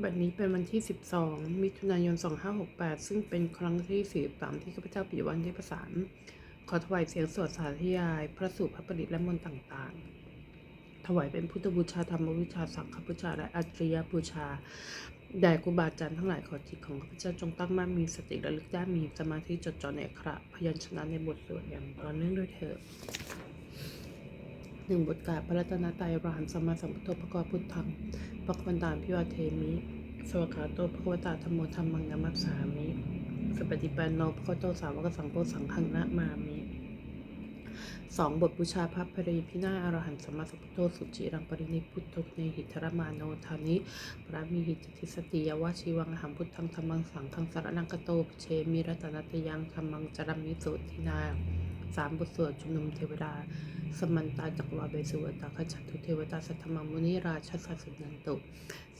บัดนี้เป็นวันที่ 12 มิถุนายน 2568 ซึ่งเป็นครั้งที่ 43 ที่ข้าพเจ้าปิยวันได้ประสานขอถวายเสียงสวดสาธยาย พระสูตรพระประดิษฐ์และมนต์ต่างๆ ถวายเป็นพุทธบูชาธรรมบูชาสังฆบูชาและอัจฉริยบูชาแด่ครูบาอาจารย์ทั้งหลายขอจิตของข้าพเจ้าจงตั้งมั่นมีสติระลึกได้มีสมาธิจดจ่อในอักขระพยัญชนะในบทสวดอย่างต่อเนื่องด้วยเถิด หนึ่งบทกาพระรัตนตรัยรหันสัมมาสัมพุทโธพระกวาพุทธังปะวันตามพิวาเทมิสวากขาโตพระวตาธรรมโมธรรมังนามัสสามิสปฏิปันโนพระโตสาวกสังโฆสังฆังนะมามิสองบทบูชาพระปริพินาอรหันต์สัมมาสัมพุทโธสุจิรังปรินิพุทโธเนหิทรมาโนทานิพระมีหิจติสติยวชีวังหัมพุทธังธรรมังสังฆังสารนังกโตเชมิรัตนตยังธรรมังจรัมมิโสทินา สามบทสวดชุมนุมเทวดา สมันตาจักรวาเบสุวตาขจัตุเทวตาสัทธมมุนิราชสัสสุนันตุ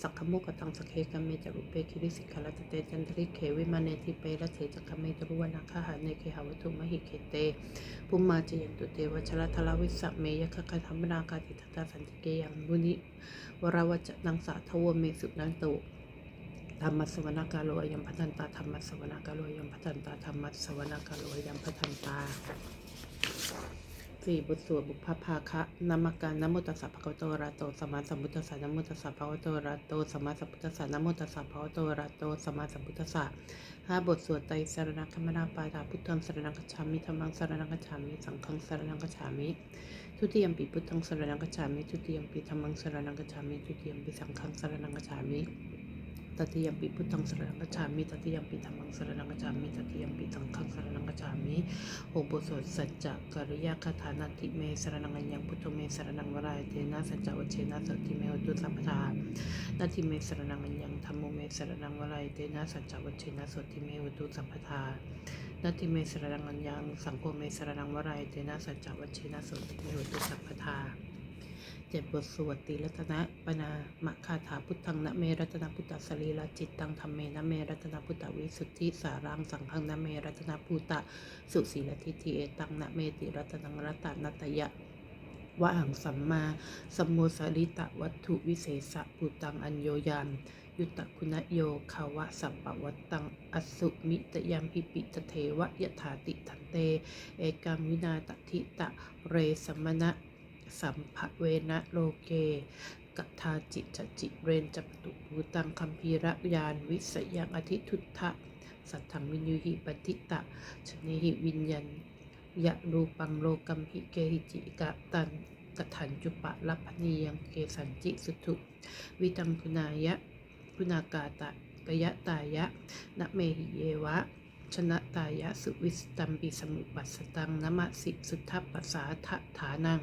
สักขโมกตังสเคกัมเมจรุเปคิริสิกขลัตเตจันทริเควิมาเนติเปละเถจักเมจรุวนาคาหาเนเคหาวัตุมหิเคเตภุมมาจยันตุเตวชรทลวิสัมเมยคคธรรมนาคาติทัตตาสันติเกยังมุนิวราวจนังสาทวเมสุนันตุธรรมสวนากาโลยัมพัทันตาธรรมสวนากาโลยัมพัทันตาธรรมสวนากาโลยัมพัทันตา สี่บทสวดบุพภาคะนามัการนโมตัสสะภะคะวะโตอะระโตสัมมาสัมพุทธัสสะนโมตัสสะภะคะวะโตอะระโตสัมมาสัมพุทธัสสะนโมตัสสะภะคะวะโตอะระโตสัมมาสัมพุทธัสสะห้าบทสวดไตรสรณคมนาปาตาพุทธังสรณังคัจฉามิธรรมังสรณังคัจฉามิสังฆังสรณังคัจฉามิทุติยมปีพุทธังสรณังคัจฉามิทุติยมปีธรรมังสรณังคัจฉามิทุติยมปีสังฆังสรณังคัจฉามิ ตติยมปิพุทธังสรณังกัจฉามิตติยมปิธรรมังสรณังกัจฉามิตติยมปิสังฆังสรณังกัจฉามิโอบสวดสัจจะกริยคาถานาติเมสรณังอัญญังพุทโธเมสรณังวรายเทนะสัจจะวัชเชนะสัตติเมหตุสัพพทานาทิเมสรณังอัญญังธรรมโมเมสรณังวรายเทนะสัจจะวัชเชนะสัตติเมหตุสัพพทานาทิเมสรณังอัญญังสังโฆเมสรณังวรายเทนะสัจจะวัชเชนะสัตติเมหตุสัพพทา เจ็ดบทสวดตีรัตนะปนามะคาถาพุทธังนะเมรัตนพุทธสรีละจิตตังธรรมเมนะเมรัตนพุทธวิสุทธิสารังสังฆังนะเมรัตนพุตตะสุสีลทิฏฐิเอตังนะเมติรัตนังรัตนัตยะวะหังสัมมาสัมโมสริตะวัตถุวิเศษะปุตังอัญโยยานยุตตะคุณโยขาวะสัปปวัตตังอสุมิตยัมพิปิตเทวะยถาติทันเต เอกังวินาตทิตะเรสมณะ สัมภเวนะโลเกกัทาจิจจิเรนจัปตุภูตังคัมภีระยานวิสยังอธิทุทะ สัทธังวินยุหิปติตะชเนหิวิญญันยะรูปังโลกัมหิเกหิจิกะตันกถันจุปะลัพนียังเกสันจิสุทุวิตังคุณายะคุณากาตะกยะตายะนะเมหิเยวะ ชนะตายะสุวิสตัมปิสมุปัสตังนมะสิสุทัปปสาทะฐานัง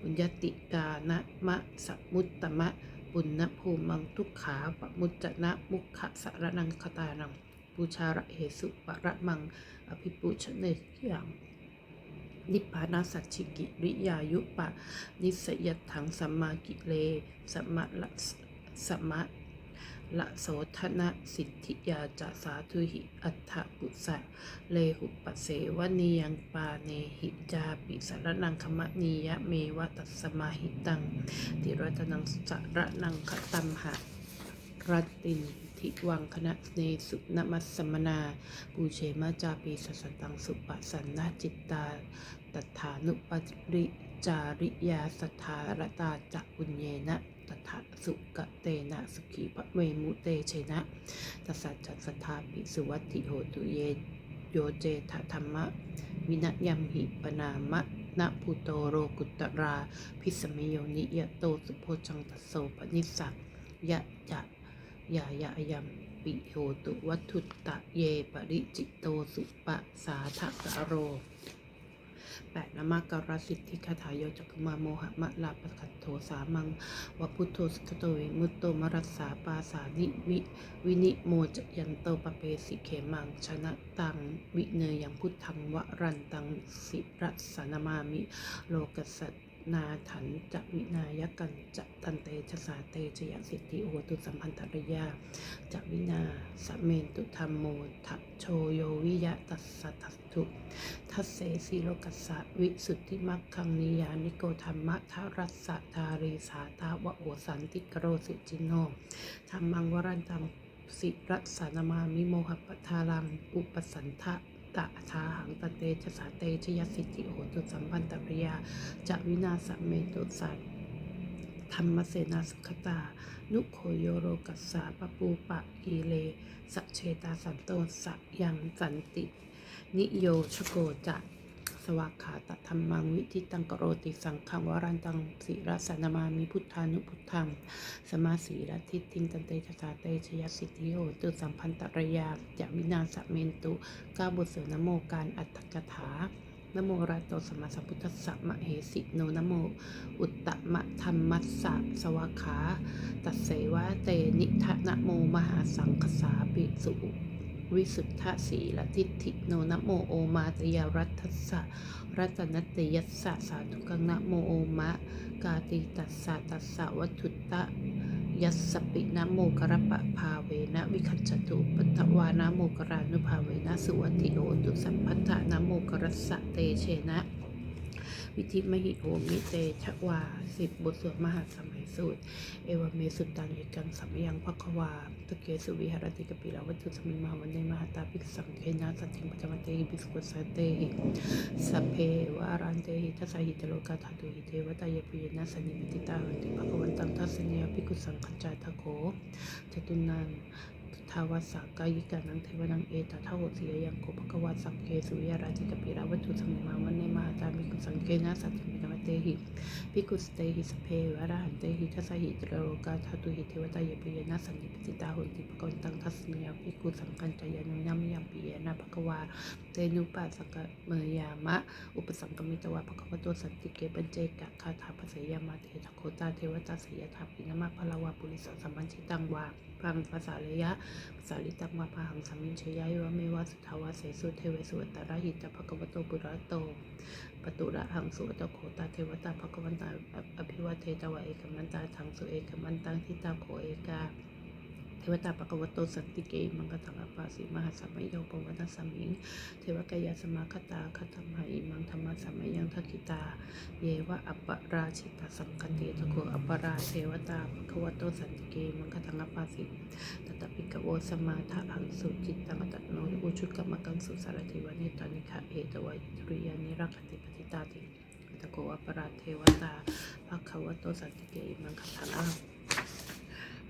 บุญญติกานะมะสมุตตมะปุณณภูมังทุกขาปมุจจนะมุขะสารนังคตานังบูชาระเหสุปะระมัง อภิปุชเนยังนิพพานาสัจฉิกิริยายุปะ นิสยถังสัมมากิเลสัมมาละสัมมา ละโสธนะสิทธิยาจะสาธุหิ อัฏฐปุสะเลหุปเสวนียังปาเนหิจาปิสารนังคมะนียะเมวะตัสมาหิตังติรัตนังสระนังคตัมหะรัตตินทิวังคณะเนสุนมัสสมนาปูเชมาจาปีสัสตังสุปสันนาจิตตาตถานุปริจาริยาสทธารตาจักปุญเยนะ ตถาสุกเตนะสุขีพระเวมุเตเชนะตัสสัจจสทธาปิสุวัติโหตุเยโยเจทธรรมะ วินยัมหิปนามะนะภูโตโรกุตรา พิสมโยนิยโตสุโพชังตโสปนิสักยะจะยายะยัมปิโหตุวัตถุตะเยปริจิตโตสุปะสาทะกะโร แปดนามการสิทธิคาถาโยจักมาโมหะมะลาปะคัตโทสามังวพุทโธสุขโตเวมุตโตมรัสสาปาสานิวิวินิโมจยันโตปะเปสิเขมังชนะตังวิเนยังพุทธังวรันตังสิรัสสนามามิโลกัต นาถันจะวินายกันจะตันเตชะสาเตชยสิทธิโอตุสัมพันธริยาจะวินาสเมนตุธรรมโมทัโชโยวิยะตัสสะทัสถุทัสเสสีโลกัสสะวิสุทธิมักคังนิยานิโกธรรมะทารัสสะทารีสาตาวะโอสันติกโรสิจินโนธรรมังวรันตังสิรัสสานามามิโมหปทารังอุปสันทะ ตะชาหังตะเตชะสาเตชยสิทธิโหตุสัมพันตปริยาจะวินาสเมตุสัตธรรมเสนาสุขตา นุโคโยโรกัสสาปปูปะกีเลสเชตาสันโตสะยังสันติ นิโยชโกจะ สวากขาตธรรมังวิทิตังกโรติสังขังวรันตังสิรสนามามิพุทธานุพุทธังสมาสีรัทิติงตันเตชะสาเตชยสิทธิโหตุสัมพันตระยาจะวินาสเมนตุก้าบทเสริมนโมการอัตถกถานโมราโตสมมาสัมพุทธสสะมเหสิโนนโม อุตตมะธรรมัสสะสวาขา ตัสเสวะเตนิทะนโมมหาสังคสาปิสุ วิสุทธสีลทิฏฐิโนนะโมโอมาตยารัตทัสะรัตนตยัสสะสาธุกังนะโมโอมะ กาติตัสสะตัสสะวัตถุตตะยัสสปินะโมกระปะภาเวนะวิคัจจตุปัตวานะโมกรานุภาเวนะสุวัติโอตุสัมพัทธานะโมกรัสสะเตเชนะ วิธิมหิโอมิเตชะวาสิบบทสวดมหาสมัยสูตร เอวเมสุตังเอกังสัมยังภควาตะเกสุวิหารติกปิลาวัตถุสมิมาวันเนมหาตาภิกสังเคนะสัตถิงปัจจมเตหิภิกษุสัตเตหิสัพเพวารันเตหิทัสหิตโลกาธาตุหิเทวตายปุยนะสนิมิติตาหันติภควันตังทัสเนียภิกขุสังคัจจาทโขจตุนัน ทาวาสากายิกานังเทวนังเอตทาโหสียังโกภควาสักเกสุวิยราธิกปิราวัตถุสมิมาวันเนมาตามิกุสังเกนะสัตถิมินามเตหิภิกขุสเตหิสเพวะระหันเตหิทัสสหิตโลกาธาตุหิเทวตายปุยนะสันนิปติตาหุนติภควันตังทัสเนียภิกขุสังคัญจายานุนามิยังปิยนะภควาเตนุปัสสกะเมยามะ อุปสังกมิตวาภควโตสันติเกปัญเจกะคาถาภสยามาเททโคตาเทวตาสยธาปินะมาพลาวาปุริสสัมปัญชิตังวา พังภาษาเลยะภาษาลิตังวาพาหังสามินชยายวะเมวะสุทาวาเสสุเทวสุตตระหิตาภควโตปุระโตปตุระหังสุตโคตาเทวตาภควันตาอภิวัเทตวะเอกมันตาทังสุเอกมันตังทิตาโคเอกา เทวตาปะกวโตสันติเกมังกตังอปาสิมหาสัมมโยปวัตสัมมิง เทวกายาสมาคตาคตมหาอิมังธรรมสัมมยังทักิตา เยวะอัปปราชิตาสังคเตตะโกอัปปราเทวตาปะกวโตสันติเกมังกตังอปาสิตตปิกโวสมาทะหังสุจิตตังตัตโนอุชุกรรมกังสุสารติวานิตานิคะเอตวัยตริยานิรักติปฏิตาติตะโกอัปปราเทวตาภะคะวะโตสันติเกมังคตังอา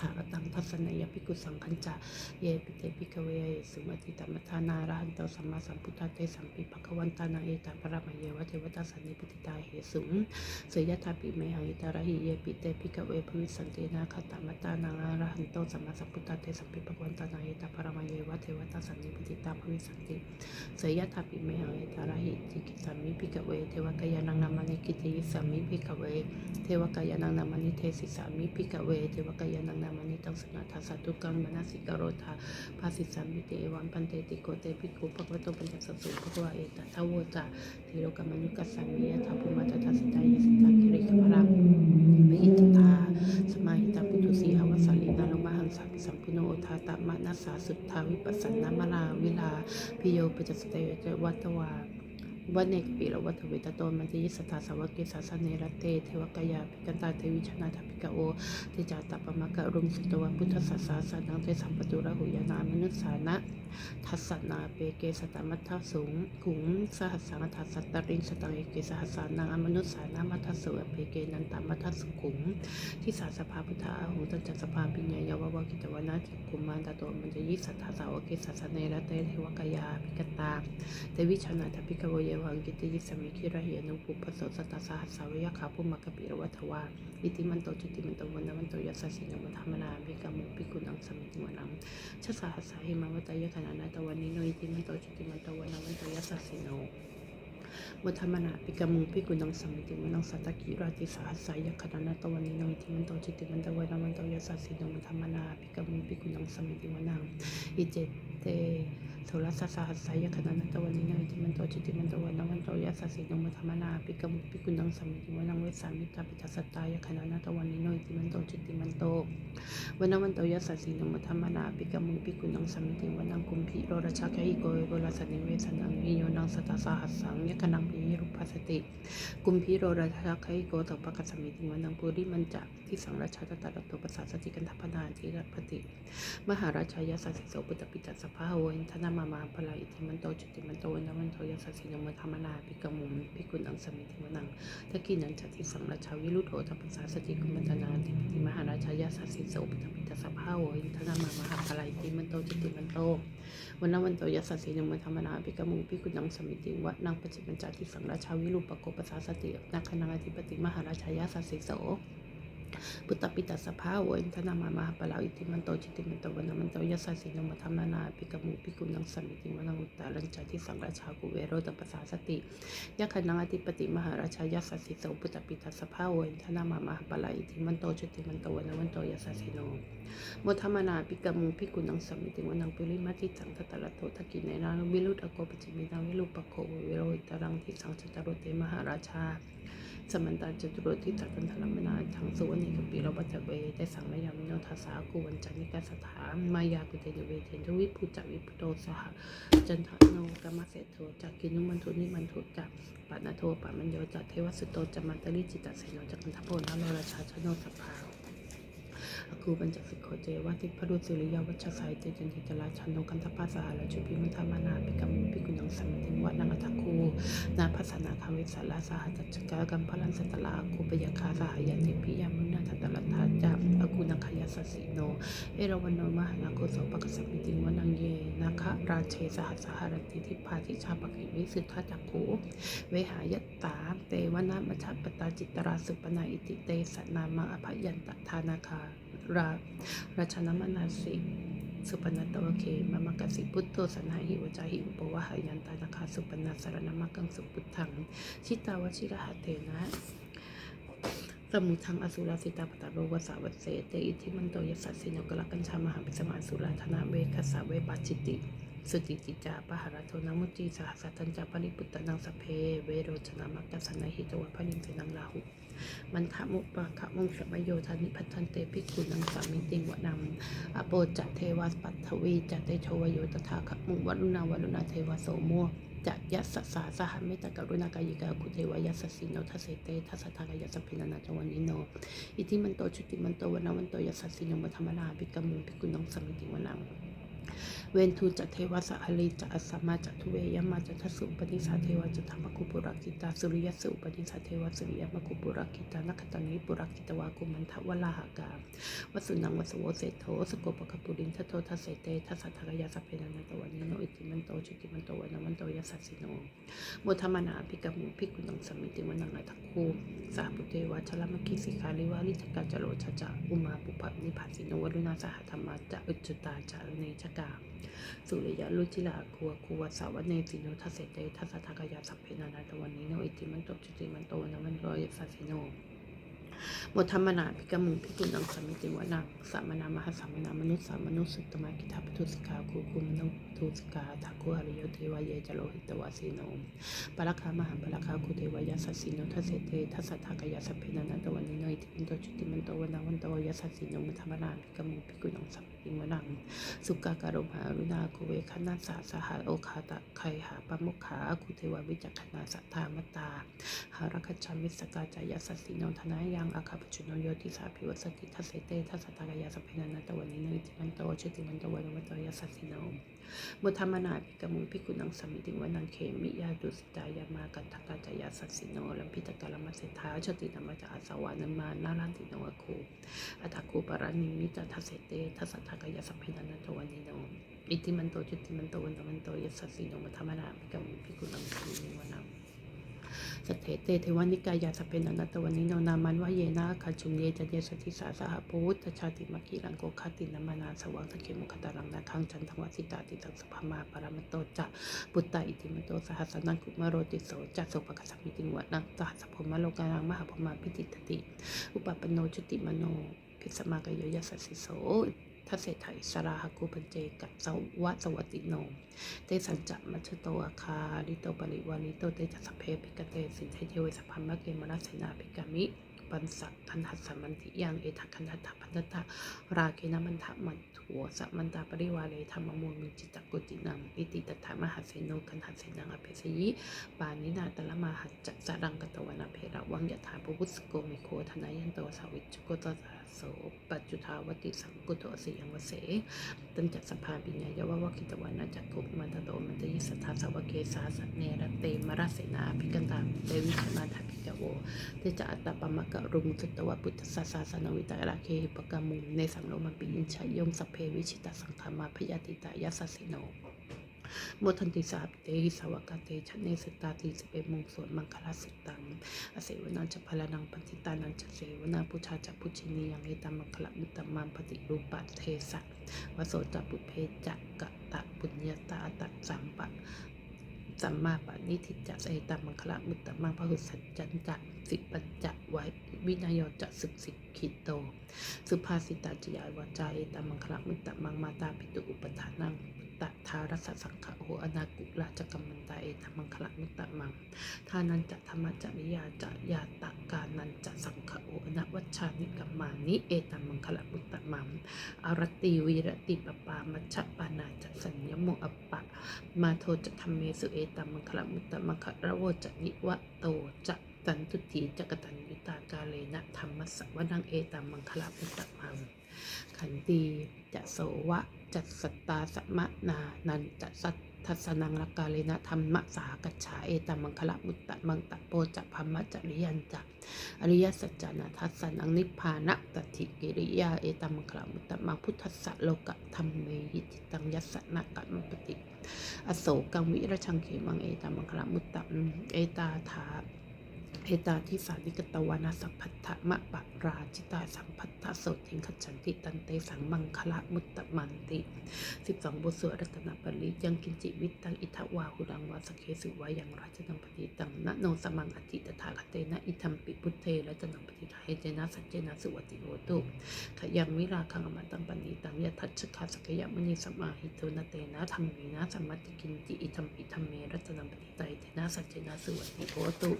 ถากตังทัศนยภิกุสังคัญจะเยปิเตปิกเวสุมาติตมัทานาราหันโตสัมมาสัมพุทธเตสัมปิภควันตานาเอตาปรมเยวะเทวตาสันนิปติตาเหสุงเสยถาปิเมหังอิตาระหิเยปิเตปิกเวภวิสันตินาคตามตานาราหันโตสัมมาสัมพุทธเตสัมปิภควันตานาเอตาปรมเยวะเทวตาสันนิปติตาภวิสันติสยถาปิเมหังอิตาระหิจิกิสัมมิภิกเวเทวกายานังนามานิกิติสัมมิภิกเวเทวกายานังนามานิเทสิสามิภิกเวเทวกายานังนามานิตังสนาทาสัตตุกังมนสิกโรธาภาสิสามิเตเอวังปันเตติโกเตปิกุปะวะโตปัญจสัสสุภควาเอตทาวโวจะทีโลกามานุกัสสามิยะทาภุมาตทัสสิตายสิตาคิริขพรังวิหิตตาสมาหิตาปุตุสีหาวสาลีนาลมหังสัพสัมพุโนอทาตมะนัสสาสุทธาวิปัสสนามลาวิลาพิโยปจจสเตเจวัตวา วันเนกปีละวัตเวตโตมันจะยิสตาสาวกิสาสเนรเตเทวกายาพิกันตาเทวิชนาทพิกาโอเทจาตปมะกะรุมสุตวพุทธศาสาสนังเตสัมปตุระหุยานามนุสานะทัสสนาเปเกสตมัทธสุงขุงสหัสสังทัสสตริงสตังเอเกสหัสสานังอมนุสานามัทธสุเปเกนันตามัทธสุขุงที่สาสภาพุทธาหูตัจจสภาปิญญายาววกิตวนาทิกุมารตโตมันจะยิสัทธาสาวกิสาสเนรเตเทวกายาพิกตาเตวิชนาทพิกโวเยวังกิติยิสมิคิระเหนุปุปโสสตตาสหัสสาวยะขาภูมกปิรวัตวาอิติมันโตจุติมันโตวันนวันโตยัสสสินมัธรรมนาภิกามุภิกุนังสมิติวนังชะสหัสสาหิมาวตายขนานาตวันนิโนอิติมันโตจุติมันโตวันนวันโตยัสสสิโนวัฒมนาปิกามุปิกุนังสมิติมนังสัตกิราติสหัสสายขณานาตวันนิโนอิติมันโตจิติมันตวันมันโตยัสสิโนมัธมนาปิกามุปิกุนังสมิติมนังอิเจเตโสรสสหัสสายขณานาตวันนิโนอิติมัน โต ยัสสสิโนมัธมนาปิกมุปิกุนังสมิติมนังเวสามิตาปิทัสตายขณานาตวันนิโนติมันโตจิติมันโตวันวันโตยัสสสิโนมัธมนาปิกมุปิกุนังสมิติมนังกุมพิโรรชาเกหิโกเวโกลสนิเวสนังวิโยนังสตาสหัสสังยขนังปิรุปัสติกุมพิโรราชาไคโกตปะกัสสมิติวันังปุริมันจะที่สังราชาตตาลโตปัสสาสติกันทัพนาธิรปติ มหาราชายาสัสสิโสปุตตปิตัสสภาโวินทนามามาปลาอิทิมันโตจุติมันโตวันมันโตยสัสสินมธรรมนาปิกมุมพิกุลังสมิติวนังตะกินันจติสังราชาวิรุโธตปัสสาสติกุมัตนาติปิมหาราชายาสัสสิโสปุตตปิตัสภาโวินทนามามาปลาอิทิมันโตจิติมันโตวันนั้นวันโตยัสสสีนมธรรมนาปิกมุงพิกุลังสมิติวัดนางปจิปัญจติสังราชาวิรุปโกปสาสตินาคณาธิปติมหาราชายาสัสสิโส ปุตตปิตัสภาโวินทนามามาปลาอิติมันโตจิติมันโตวันมันโตยัสสสีนมธรรมนาปิกมุปิกุนังสมิติวันังอุตตารัญจที่สังราชากุเวโรตปสาสติยคณาธิปติมหาราชายาสัสสิโสปุตตปิตัสภาโวินทนามามาปลาอิติมันโตจิติมันโตวันมันโตยัสสสีโนโมธรรมนาปิกมุงพิกุนังสมิติวนังปิริมาทิสังทัตระโตทกินในนาวิรุตอโกปจิมินังวิรุปโควิโรหิตรังทิสังจตโรเตมหาราชา สมันตาจตุรทิตักันธรรมนาทังสุวรรณิกปิรปัจเวได้สังระยามโนทัสสากุวันจันิกาสถานมายากุเตนเวเทนทวิภูจักวิพุโตสหจันทโนกามเสโทจักกินุมันทุนิมันทุจักปานาโทปามันโยจักเทวสุโตจัมันตริจิตตเสโนจักกันทโพนาโลราชาชโนสัพพา อกูบัญจสิกโคเจวาติพระดุสิริยาวัชสัยเตจันทิตลาชันโนกันทปาสหาลจุพิมันธรรมนาปิกรรมปิกุนังสัมติวัดนังอัตคูนาภัสนาคาวิสาลาสหัจจกากัมพลันสตลาคูปยคาสหายาติพิยามุนาทัตตลัทธาจับอกูนังขยาสสิโน เอราวันโนมหานาโคโสปกสัมมิติวันังเยนาคะราเชสหัสหารติทิพาทิชาปกิวิสุทธาจักขูเวหายตาเตวนามัชปตาจิตราสุปนาอิติเตสนามาอภยันตทานาคา ราราชนมนาสิสุปนัตตวเคมามกสิพุทโธสนาหิวจาหิอุปวะหายันตานาคาสุปนัสสรณมกังสุพุทธัง ชิตาวชิรหเตนะสมุทังอสุราสิตาปตะโรวสาวัเสเตอิทิมันโตยสัสสินกลกัญชามหาปิสมาสุราธนาเวคัสสะเวปัจจิติ สุติจิจาปหารโทนมุจีสหัสตัญจาปริปุตตนังสเพ เวโรจนามักกัสสนาหิตวะพนิงเสนังลาหุมันขะมุปะขะมุงสมโยธานิพัทันเตภิกุนังสามิติงวะนังอโปจะเทวาปัตถวีจะเตโชวโยตถาขะมุงวัลุนาวลุนาเทวาโสโมจะยัสสสาสหเมตตกรุณากายิกาคุเทวายัสสสิโนทัสเสเตทัสทากายัสสพินานาจวันนิโน อิทิมันโตชุติมันโตวันาวันโตยัสสสิโนมัธรรมนาภิกขมุภิกุนังสามิติวนังเวนทูจะเทวะสะหลีจะอัสสมมาจะทุเวยมาจะทัสสุปนิสาเทวะจะธรรมคุปุรักิตาสุริยสุปนิสาเทวะสุริยมคุปุรักิตานัคตานิปุรักิตวากุมันทวลาหากาวสุนังวสโวเศโธสโกปะคปุรินทโททัสเสเตทัสสะทกยาสัพเพนันตวันนิโนอิติมันโตชุติมันโตวันนาวันโตยัสสสิโนโมธรรมนาภิกขมุภิกุนังสมิติวันังอัตคูสาปุเทวะชลมคิสิกาลิวาลิทกาจโรชจะอุมาปุพะนิพพาสิโนวรุณาสหธรรมาจะอุจจุตาจาเนชกาสุริยะลุจิลาคัวคัวสาวเนติโนทัสเสเตทัสทากายาสัพเพนานาตวันนิโนอิติมันโตจุติมันโตนะมันโรยสัสสิโนหมดธรรมนาภิกมุงภิกุนังสมิติวนังสามนามหาสามนามนุสสามนุสุตมะกิทาปทุสิกาคูคุมนุทุสิกาทักคุอริยเทวะเยจโลหิตวาสีโนปรัคามหาปรัคาคุเทวายาสัสสิโนทัสเสเตทัสสทากายาสัพเพนานตวันนิโนอิติมันโตจุติมันโตวันนาวันโตยาสัสสิโนมธรรมนาภิกมุงภิกุนังสมิ ติมนัง สุกาการมหารุณาคุเวคณาสาสหาโอคาตะไคหาปมุขา คุเทววิจักขณาสัทธามตา หารักชัมวิสกาจายัสสิโนทนายังอาคาปจุโนโยติสาภิวสติทัสเตทัสตากายาสพเพนันตวันนิเนอิติมันโตชติมันโตวันวันโตยัสสิโน มุธรรมนาภิกมุงภิกุนังสมิติวันังเคมิยาดุสิตายามากันทกาจายาสัสิโนลัมพิตกาลมัสเสทาชตินามาจาอาสวานามานารันติโนะคูอัตคูปรานิมิตาทัสเสเตทัสสะตากายาสพเพนันตวันนิโนอิติมันโตจุติมันโตวันตมันโตยัสสสีโนมัธรรมนาภิกมุภิกุนังสมิติวันัง สเตเตเทวานิกายาสเปนันตวันนิโนนามันวะเยนะคัจฉุงเยจเยสติสาสหพุทธชาติมกีรังโกคตินมานาสวังสเกมุขตารังนาคังจันทวัสิตาติตังสุภมาปรามโตจะปุตตาอิติมโตสหัสนังกุมาโรติโสจะสุปกัสสมิติงวนังสหัสพมโลกานังมหาพมาพิติตติ อุปปโนจุติมโนพิสมากโยยัสสิโส ทัสเสถาอิสราหกุปัญเจกัสวะสวัติโนเตสัญจะมัชโตอาคาลิโตปริวาลิโตเตจัสเพปิกเตสินเทเทเวสพัมมะเกมรัสนาภิกามิปันสัคันหัสมันติยังเอทัคันหัตถพันธะราเกนมันทะมันถัวสัมมันตาปริวาเลธรรมมูลมิจิตกุตินังอิติตถามหาเสโนคันหัสเสนังอภิสยิปานินาตละมาหัจจะสรังกตวนาเพระวังยถาปุพุสโกมิโคทนายันโตสาวิจุโกตสา โสปัจจุทาวติสังกุโตสิยังวเสตันจัสภาปิญญายวะวะกิตวานาจักขุมันตโตมันตยิสทธาสวะเกสาสเนรเตมรสเสนาภิกันตาเดวิชมาทัพิกโวเตจะอัตตปมะกะรุงสุตวะพุทธศาสสนวิตาราเคหิปกามุในสังโลมปิยินชยงสเพวิชิตาสังขามาพยาติตายัสสิโน มทันติสาเตหิสาวกาเตชเนสตาติสเปมงสวนมังคลาสุตังอเสวนังจะพลานังปันติตานังจะเสวนาพุชาจะพุชินียังเอตัมมังคละมุตตมังปฏิรูปะเทสะวโสจะปุเพจะกะตะปุญญาตาตัดสัมปะสัมมาปะนิทิจะเอตัมมังคละมุตตมังพหุสัจจันจะสิปัญจะไว้วินายจะสึกสิกขิโต สุภาษิตาจยายวาจาเอตัมมังคละมุตตมังมาตาปิตุอุปทานัง ตะทารัสสังขะโหอนากุราชกัมมันตาเอธรรมังคละมุตตะมังทานันจะธรรมจริยาจะยาตะกานันจะสังขะโหอนาวัชชานิกัมมานิเอธรรมังคละมุตตะมังอรติวีรติปปามัชฌปานาจะสัญญโมอปปะมาโทจะธรรมเมสุเอตัมมังคละมุตตะมังคะระโวจะนิวะโตจะตันตุถีจะกตัญยุตากาเลนะธรรมสวนังเอตัมมังคละมุตตะมังขันตีจะโสวะ จัตสตตาสมะนานันจะสัททัสนังลกาเลนะธรรมะสากัจฉาเอตมังคละมุตตะมังตะโปจะพัมมะจริยันจะอริยสัจจานาทัสสนังนิพพานะตถิกิริยาเอตมังคละมุตตะมังพุทธสสะโลกะธรรมเมยิจิตังยัสนะกัมปติ อโศกังวิรชังเขมังเอตมังคละมุตตะเอตาถา เอตาทิสานิกตวานาสัพพัทธะมะปะราจิตาสัมพัทธะโสติงขจันติตันเตสังมังคละมุตตะมันติสิบสองบทสวดรัตนปริยังกินจิวิตตังอิทวาหุรังวาสเคสุวายังราชนังปฏิตังนะโนสมังอธิตถาคเตนะอิทัมปิพุทเทรัตนังปฏิทาเเจนะสัจเจนะสุวัติโหตุขยังวิราคังอมตังปณิตังยะทัชคาสกยมณีสมาหิโตนะเตนะธรรมีนะสัมมัติกินจิอิทัมปิธรรมเมรัตนังปฏิตาเฮเจนะสัจเจนะสุวัติโหตุ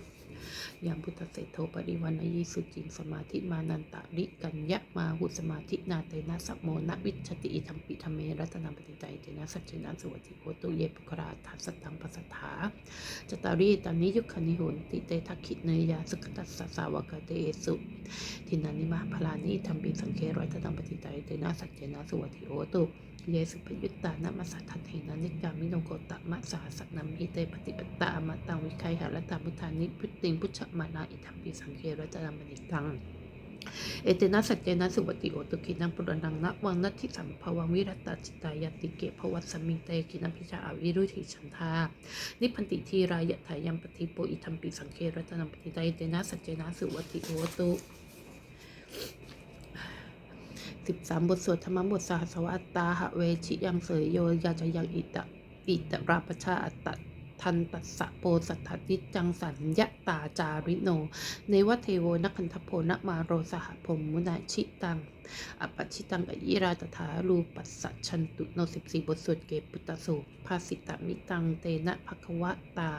ยามพุทธเศรษโทปริวันนยีสุจิงสมาธิมานันตะริกัญญะมาหุสมาธินาเตนะสัมโมนะวิชติอิทัมปิธรรมเมรัตนังปฏิใจเตนะสัจเจนะสวัสดิโคตุเยปุคราทัสตังปัสสถาจตารีตานิยุคนิหุนติเตทักขิเนยาสกตัสสะสาวกเตสุทินันนิมาพลานิธรรมปิสังเครัตนังปฏิใจเตนะสัจเจนะสวัสดิโอตุ เยสุปยุตตานะมัสสัทธันเนะนิกามิโนโกตมะสาสนัมอิเตปฏิปตาอมตังวิไคหะรัตามุทานิพุติงพุทธมานาอิทัมปิสังเครัตนังมณิตังเอเตนะสัจเจนะสุปฏิโอตุกินังปุรนังนะวังนัตถิสัมภวังวิรัตตจิตายติเกภวัสมิงเตกินัมพิชาอวิรุธิฉันทานิพันติทีรายะถายัมปฏิโปอิทัมปิสังเครัตนังปฏิไตเตนะสัจเจนะสุวัติโอตุ สิบสามบทสวดธรรมบทสหัสวัตตาหะเวชิยังเสยโยยาจะยังอิตะอิตะราปชาอัตตะทันตัสะโปสัทธติจังสัญญตาจาริโนเนวัเทโวนักขันธโพนมาโรสหพมมุนาชิตัง อปัชิตังอยิราตถารูปัสสัชันตุโนสิบสี่บทสวดเกปุตตสุภาสิตามิตัง เตนะภควะตา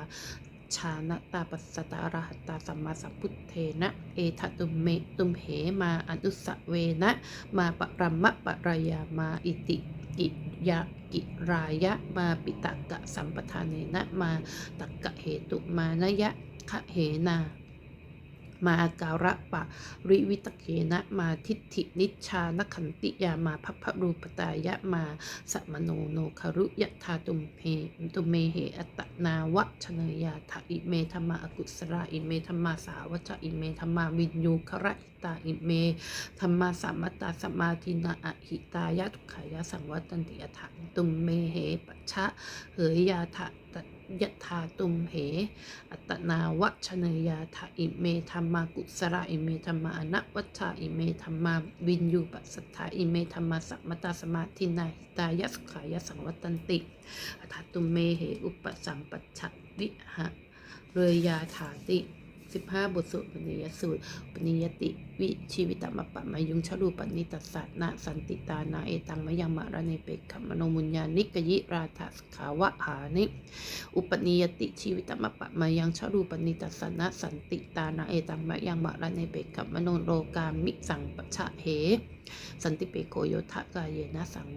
ชาณตาปัสตาระหัตตาสัมมาสัมพุทเทนะ เอทตุมเมตุมเหมาอนุสเวนะ มาปรมะปรายามาอิติกิยะกิรายะมาปิตกะสัมปทานเนนะมาตักกะเหตุมานยะคะเหนา มาการะปะริวิตเกนะมาทิฏฐินิชชานขันติยามาพัพพรูปตายะมาสัมโนโนครุยะธาตุมเพตุเมเหอัตนาวะชเนยาทะอิเมธรรมาอกุสราอิเมธรรมาสาวชะอิเมธรรมาวินยูคระอิตาอิเมธรรมาสัมมตตาสมาธินาอหิตายะทุกขายะสังวัตันติยถังตุมเมเหปัชะเหยยาทะตะ ยะธาตุมเห อัตนาวัชเนยาทาอิเมธรรมากุสระอิเมธรรมาอนัวัชาอิเมธรรมาวินยูปัสสัทธาอิเมธรรมาสัมมตาสมาธินาหิตายสุขายสังวัตันติ อัตตุเมเหอุปสัมปัชชวิหะเรยยาถาติ 15 บทสวดปนิยสูตร ปนิยติวิชีวิตมปะมายุงชรูปนิตัสสะนะสันติตานาเอตังมยังมะระเนเปกขมโนมุญญานิกยิราธาสขาวะหานิ อุปนิยติชีวิตมปะมายังชรูปนิตัสสนะสันติตานาเอตังมยังมะระเนเปกขมโนโลกามิสังปะชะเห สันติเปโกโยทะกายเยนะสัง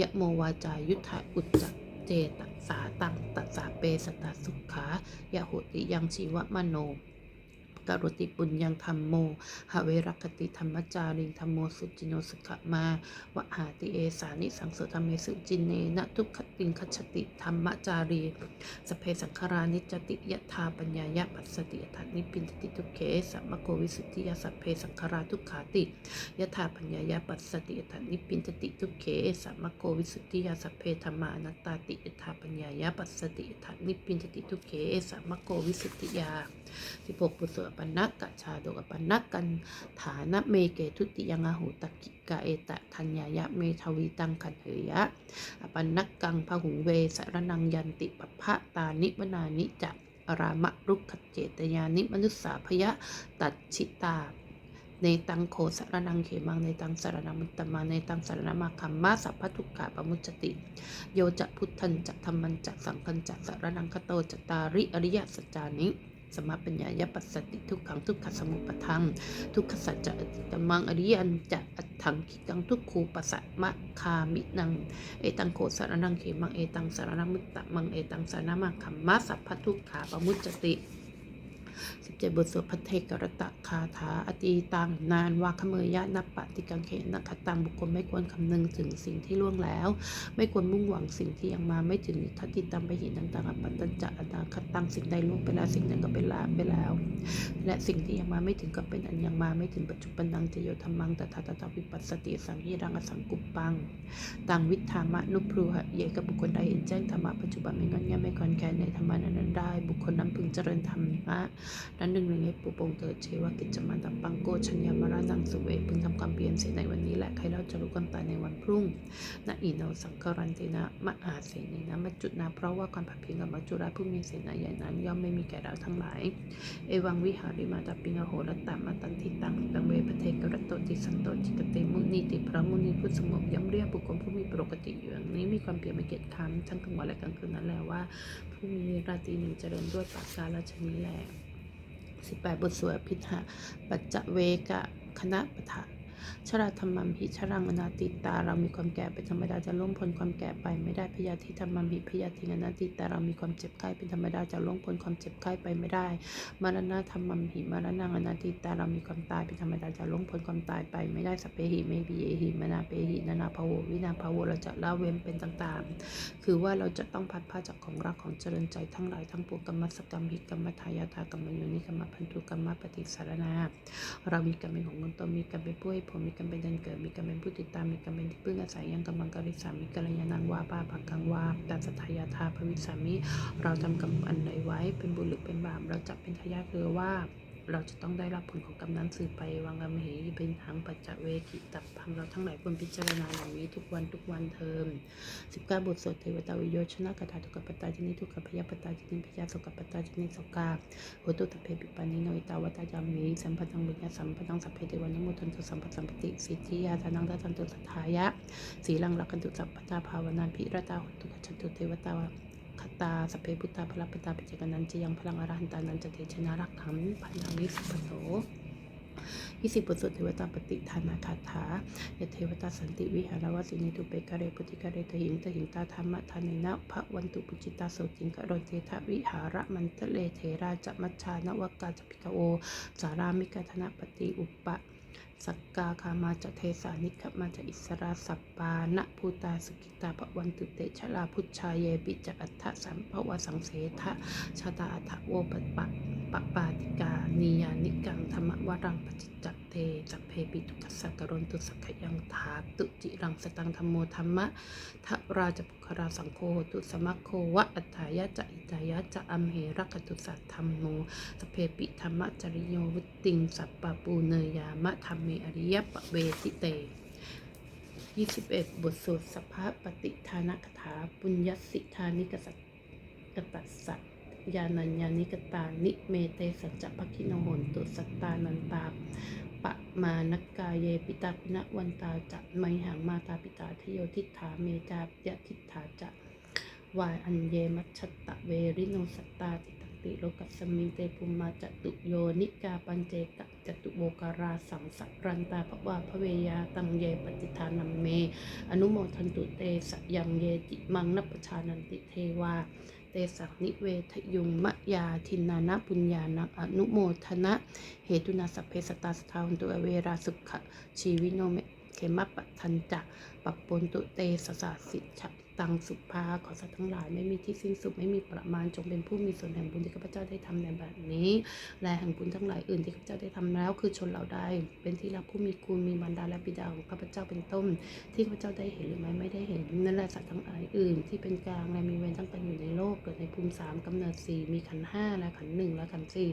ยะโมวาจายุทธะอุจจเจตสาตังตัสสะเปสตสุขายะโหติยังชีวะมโน กรติปุญญังธรรมโมหเวรคติธรรมจาริงธรรมโมสุจิโนสุขมาวะหาติเอสานิสังโสธรรมเมสุจินเนนะทุกขติงคชติธรรมจารีสเพสังขารานิจติยธาปัญญายะปัสสติยถานิปินติทุเขสัมมโกวิสุทธิยาสัพเพสังขาราทุกขาติยะธาปัญญายะปัสสติยถานิปินติทุเขสัมมโกวิสุทธิยาสัพเพธรรมานัตตาติยถาปัญญายะปัสสติยถานิปินติทุเขสัมมโกวิสุทธิยาสิบหกปุสวปนักกะชาโดกปนักกันฐานะเมเกทุติยังหูตะกิกะเอตะทัญญายะเมทวีตังขันเหยะอปนักกังพหุงเวสรนังยันติปะพะตานิวนานิจะรามะรุกขเจตยานิมนุสสาพยะตัดชิตาในตังโคสรนังเขมังในตังสารนังมุตตมาในตังสารนามาคัมมาสัพพทุกกะปมุจติ โยจะพุทธันจะธรรมันจะสังคันจะสารนังคโตจตาริอริยสัจจานิ สมปัญญายปัสสติทุกขังทุกขสมุปทังทุกขสัจจะตมังอริยันจะอัตถังคิกังทุกขูปัสสะมะคามินังเอตังโคสารนังเขมังเอตังสารนมุตตะมังเอตังสารนมังคัมมะสัพพทุกขาปมุจจติ สิบเจ็ดบทสวดพระเทกรตะคาถาอตีตังนานวาคเมยะนับปฏิกังเขนักตังบุคคลไม่ควรคำนึงถึงสิ่งที่ล่วงแล้ว ไม่ควรมุ่งหวังสิ่งที่ยังมาไม่ถึงทัติตัมไปหินต่างๆปัตตัญจะอนาคตังสิ่งใดล่วงไปแล้วสิ่งนั้นก็เป็นลาไปแล้ว และสิ่งที่ยังมาไม่ถึงก็เป็นอันยังมาไม่ถึงปัจจุบันังจะโยธรรมังตถาตถาวิปัสสติสังยิรังอสังกุปปังตังวิธามะนุพรูหะเยกับบุคคลใดเห็นแจ้งธรรมะปัจจุบันไม่งอนแงไม่คอนแคนในธรรมะนั้นได้ บุคคลนั้นพึงเจริญธรรมะแลนหนึ่งในในปูปงเตอร์เชวากิจมันตับปังโกชัญญามราสังสุเวพึงทำความเปลี่ยนเสียในวันนี้แหละใครเราจะรู้กันตายในวันพรุ่งนณอินโนสังกรันตินะมะอาเสนีนะมะจุดนะเพราะว่าความผัดเพียงกับมัจุราผู้มีเสนาใหญ่นั้น ย่อมไม่มีแก่เราทั้งหลาย เอวังวิหาริมาตปิงโหรตัมมาตันทิตังตังเวประเทศกรตโตติสันโตจิตเตมุนีติพระมุนีพุทธสมบย่อมเรียบบุคคลผู้มีปกติอยู่อย่างนี้มีความเปลี่ยนไปเกียจคำทั้งกลางวันและกลางคืนนั้นแหละว่า ผู้มีราตรีหนึ่งเจริญด้วยปากกาลชนีแหละ 18 บทสวดพิธาปัจจเวกะคณะปะทะ ชราธรรมัมพิชรังอนาติตา เรามีความแก่เป็นธรรมดาจะล่วงพ้นความแก่ไปไม่ได้พยาธิธรรมัมพิพยาธิอนาติตาเรามีความเจ็บไข้เป็นธรรมดาจะล่วงพ้นความเจ็บไข้ไปไม่ได้ มรณะธรรมัมหิมรณะอนาติตาเรามีความตายเป็นธรรมดาจะล่วงพ้นความตายไปไม่ได้สเพหิเมบีเอหิมนาเปหินานาภโววินาภโวเราจะละเว้นเป็นต่างๆ คือว่าเราจะต้องพัดผ้าจากของรักของเจริญใจทั้งหลายทั้งปวงกรรมสกรรมหิกรรมทายาทากรรมโยนิกรรมพันธุกรรมปฏิสารนา เรามีกรรมเป็นของเงินตัวมีกรรมเป็นผู้ให้ผลมีกรรมเป็นเดินเกิด มีกรรมเป็นผู้ติดตาม มีกรรมเป็นที่พึ่งอาศัยยังกำลังกริสามีกัลยาณังวาปาปักกังวาตัสทายาทาภวิสามิ เราจำกรรมอันใดไว้ เป็นบุญหรือเป็นบาป เราจะเป็นทายาทคือว่า เราจะต้องได้รับผลของกรรมนั้นสืบไปวังกรรมเหยเป็นทางปัจจเวกิตับพังเราทั้งหลายควรพิจารณาอย่างนี้ทุกวันทุกวันเทอมสิบเก้าบทสวดเทวตาวิโยชนะกถาทุกขปตาจินิทุกขพยาปตาจินิพยาสุขปตาจินิสกาโหตุตเพปิปานิโนอิตาวตายามีสัมปทังบุญญาสัมปทังสัพเพเทวานุโมทันตุสัมปสัมปติสิทธิยาทานังทัตันตุสัทธายะสีลังรักกันตุสัพพตาภาวนาภิรตาหุตุกัจจตุเทวตา คตาสเพพุทธาพระปตาปิจกนันจะยังพลังอรหันตานันจะเทชนะรักธรรมพันธังนิสัพพโสยี่สิบบทสวดเทวตาปฏิทานาคาถายเทวตาสันติวิหารวสินีตุเปกะเรปุติกะเรตหิงตหิงตาธรรมทานินะพระวันตุปุจิตาโสจิงกะโรเททวิหาระมันตะเลเทราจะมัชชานวกาจพิกโอ สารามิกาธนปฏิอุปะ สักกาคามาจะเทสานิขมาจะอิสราสัปปานะภูตาสุกิตาภวันตุเตชะลาพุชชาเยปิจักอัฏสัมภวสังเสทะชาตาอัฏโวปปะปะปาติกานิยานิกังธรรมวรังปจิจจเตจัพเพปิตุทัสสะกรณตุสักยังถาตุจิรังสตังธรรมโมธรรมะทะราชปุคราสังโฆตุสมัคโควะอัฏฐายะจะอิตายะจะอัมเหรักตุสัตธรรมโมสเพปิธรรมจริโยวุติงสัปปะปูเนยามะธรรมเมอริยปะเวติเต21 บทสวดสภาปฏิทานคถาปุญญสิทานิกสัตกตัสสะยานัญญานิกตานิเมเตสัจจภคินโหนตุสัตตานันตา ปะมานกกายเยปิตาปินะวันตาจะไมหังมาตาปิตาทโยทิฏฐาเมจายทิฏฐาจะวายอันเยมัชตตะเวริโนสัตตาติ ติโลกัสมิงเตปุมมาจตุโยนิกาปัญเจกะจตุโวการาสังสัพรันตาภวาพเวยาตังเยปฏิทานัมเม อนุโมทันตุเตสยังเยจิมังนัปชานันติเทวา เตสักนิเวทยุงมะยาทินานะปุญญานักอนุโมทนะ เหตุนาสเพสตาสทาวันตุเวราสุขะชีวิโนเมเขมะปะทันจะปัปปนตุเตสสาสิฉะ ตังสุภาขอสัตว์ทั้งหลายไม่มีที่สิ้นสุดไม่มีประมาณจงเป็นผู้มีส่วนแห่งบุญที่ข้าพเจ้าได้ทำในแบบนี้ และแห่งบุญทั้งหลายอื่นที่ข้าพเจ้าได้ทำแล้ว คือชนเราได้เป็นที่รักผู้มีคุณมีบรรดาและบิดาของข้าพเจ้าเป็นต้น ที่ข้าพเจ้าได้เห็นหรือไม่ไม่ได้เห็นนั่นแหละสัตว์ทั้งหลายอื่น ที่เป็นกลางและมีเวรตั้งแต่อยู่ในโลกเกิดในภูมิสามกำเนิดสี่มีขันห้าและขันหนึ่งและขันสี่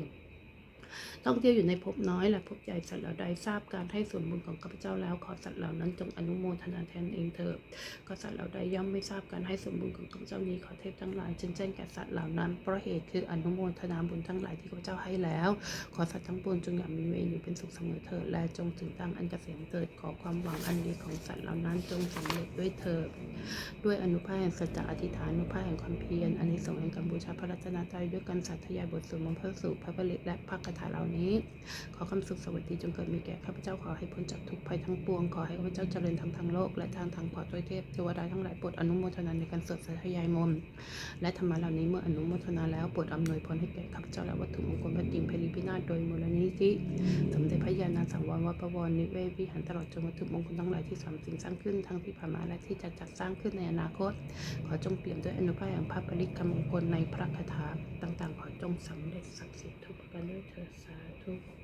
ต้องเที่ยวอยู่ในภพน้อยและภพใหญ่สัตว์เหล่าใดทราบการให้ส่วนบุญของข้าพเจ้าแล้วขอสัตว์เหล่านั้นจงอนุโมทนาแทนเองเถิดก็สัตว์เหล่าใดย่อมไม่ทราบการให้ส่วนบุญของข้าพเจ้านี้ขอเทพทั้งหลายจึงแจ้งแก่สัตว์เหล่านั้นเพราะเหตุคืออนุโมทนาบุญทั้งหลายที่ข้าพเจ้าให้แล้ว ขอสัตว์ทั้งปวงจงอย่ามีเวรอยู่เป็นสุขเสมอเถิดและจงถึงทางอันเกษมเถิดขอความหวังอันดีของสัตว์เหล่านั้นจงสำเร็จด้วยเถิดด้วยอนุภาพแห่งสัจจะอธิษฐานอนุภาพแห่งความเพียรอันนี้ส่งส์แห่งการบูชาพระรัตนตรัยด้วยการสัตยายบทสวดมนต์พระสูตรพระผลิและพระถาเหล่านี้ ขอความสุขสวัสดีจงเกิดมีแก่ข้าพเจ้าขอให้พ้นจากทุกภัยทั้งปวง ขอให้ข้าพเจ้าเจริญทั้งทางโลกและทางทางปลอด้วยเทพเทวดาทั้งหลายโปรดอนุโมทนาในการสวดสัตยายมนต์และธรรมะเหล่านี้เมื่ออนุโมทนาแล้วโปรดอำนวยพรให้แก่ข้าพเจ้าและวัตถุมงคลพระจิงพลิพินาศโดยมูลนิธิสมเด็จพระยาณสังวรวัดประวรนิเวศวิหารตลอดจนวัตถุมงคลทั้งหลายที่สามสิ่งสร้างขึ้นทั้งที่ผ่านมาและที่จะจัดสร้างขึ้นในอนาคต ขอจงเปลี่ยนด้วยอนุภาพแห่งพระปริกรรมมงคลในพระคาถาต่างๆ ขอจงสำเร็จศักดิ์สิทธิ์ วันนี้เถสาธุ